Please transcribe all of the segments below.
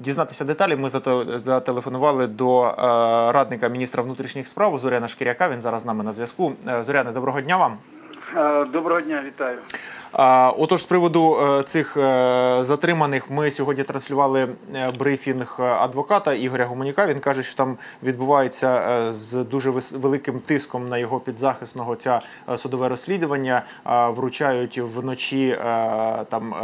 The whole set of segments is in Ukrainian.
дізнатися деталі, ми зате- зателефонували до е, радника міністра внутрішніх справ Зоряна Шкіряка. Він зараз з нами на зв'язку. Е, Зоряне, доброго дня вам. Е, Доброго дня, вітаю. Отож, з приводу цих затриманих, ми сьогодні транслювали брифінг адвоката Ігоря Гуменюка. Він каже, що там відбувається з дуже великим тиском на його підзахисного ця судове розслідування. Вручають вночі там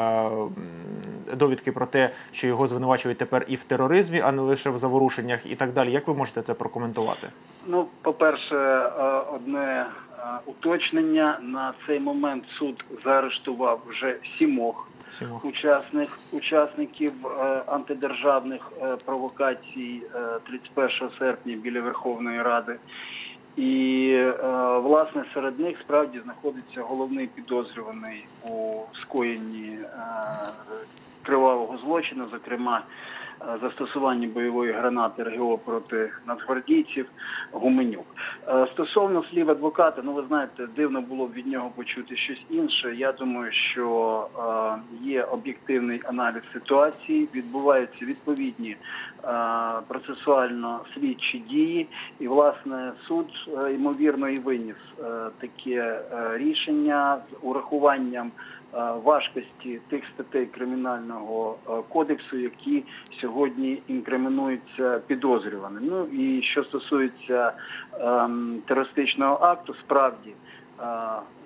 довідки про те, що його звинувачують тепер і в тероризмі, а не лише в заворушеннях, і так далі. Як ви можете це прокоментувати? Ну, по-перше, е, одне е, уточнення. На цей момент суд заарештував вже сімох учасник, учасників е, антидержавних е, провокацій е, 31 серпня біля Верховної Ради. І е, власне серед них справді знаходиться головний підозрюваний у скоєнні е, кривавого злочину, зокрема е, застосуванні бойової гранати РГО проти нацгвардійців Гуменюк. Е, Стосовно слів адвоката, ну ви знаєте, дивно було б від нього почути щось інше. Я думаю, що е, є об'єктивний аналіз ситуації, відбуваються відповідні е, процесуально слідчі дії, і власне суд ймовірно і виніс таке рішення з урахуванням важкості тих статей кримінального е, кодексу, які сьогодні інкримінуються підозрюваним. Ну і що стосується ем, терористичного акту, справді. е,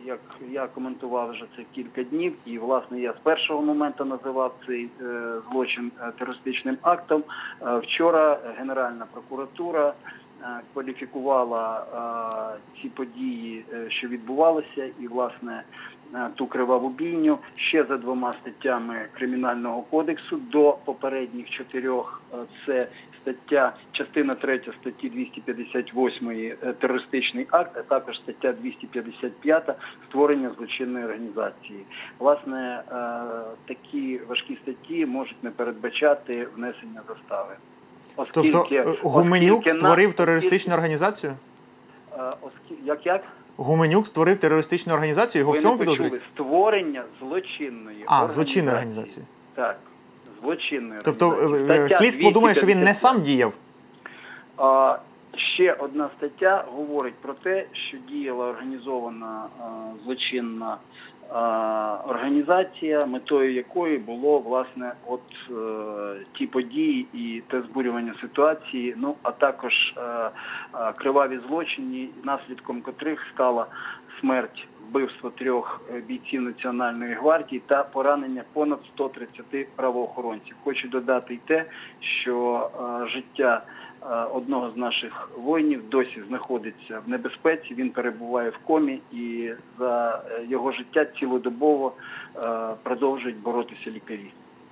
Як я коментував вже це кілька днів, і власне я з першого моменту називав цей е, злочин е, терористичним актом. Е, вчора Генеральна прокуратура е, кваліфікувала е, ці події, е, що відбувалися, і власне е, ту криваву бійню ще за двома статтями кримінального кодексу до попередніх чотирьох. Е, Це стаття, частина 3 статті 258 е, терористичний акт, а також стаття 255 створення злочинної організації. Власне, е, такі важкі статті можуть не передбачати внесення застави. Тобто е, Гуменюк оскільки на- створив терористичну організацію? Оскільки- як як? Гуменюк створив терористичну організацію, його Ви в цьому не почули підозрюють? створення злочинної А, злочинної організації. Так, злочинної Тобто організації. е, е, Стаття слідство думає, що він не 255. сам діяв. А, ще одна стаття говорить про те, що діяла організована а, злочинна організація, метою якої було власне от е, ті події і те збурювання ситуації, ну а також е, е, криваві злочини, наслідком котрих стала смерть. Вбивство трьох е, бійців Національної гвардії та поранення понад 130 правоохоронців. Хочу додати й те, що е, життя одного з наших воїнів досі знаходиться в небезпеці. Він перебуває в комі, і за е, його життя цілодобово е, продовжують боротися лікарі.